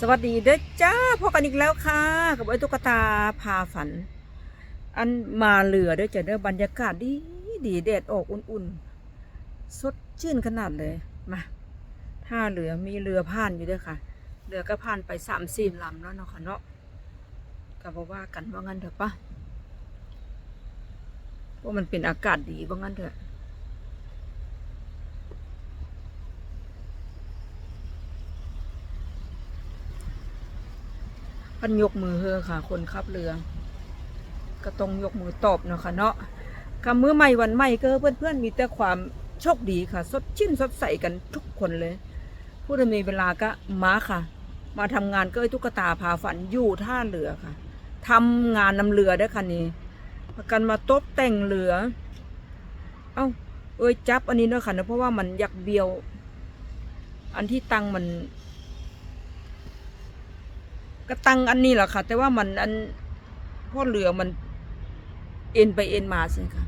สวัสดีเด้อจ้าพบกันอีกแล้วค่ะ กับไอ้ตุ๊กตาพาฝัน อันมาเรือเด้อจ้ะเด้อบรรยากาศดีดีแดดออกอุ่นๆ สดชื่นขนาดเลยมาท่าเรือมีเรือผ่านอยู่ด้วยค่ะ เรือก็ผ่านไปสามสี่ลำแล้วเนาะค่ะเนาะก็บอกว่ากันว่างั้นเถอะปะว่ามันเป็นอากาศดีว่างั้นเถอะ พันยกมือเฮอค่ะ คนขับเรือ ก็ต้องยกมือตอบเนาะค่ะเนาะคำมือใหม่วันใหม่ก็เพื่อนๆมีแต่ความโชคดีค่ะ สดชื่นสดใสกันทุกคนเลย ผู้ใดมีเวลาก็มาค่ะ มาทำงานก็ไอ้ตุ๊กตาพาฝันอยู่ท่าเรือค่ะทำงานนำเรือได้ค่ะนี่พากันมาตบแต่งเรือ เอ้า เอ้ยจับอันนี้เนาะค่ะนะเพราะว่ามันอยากเบียว อันที่ตังมัน ก็ตั้งอันนี้แหละค่ะ แต่ว่ามันอันเพราะเรือมันเอ็นไปเอ็นมาสิค่ะ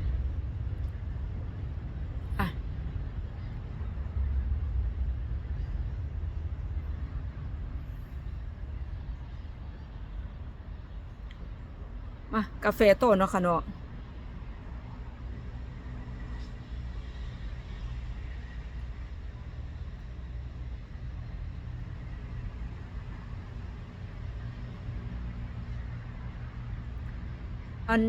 มากาแฟโต้เนาะค่ะเนาะ อัน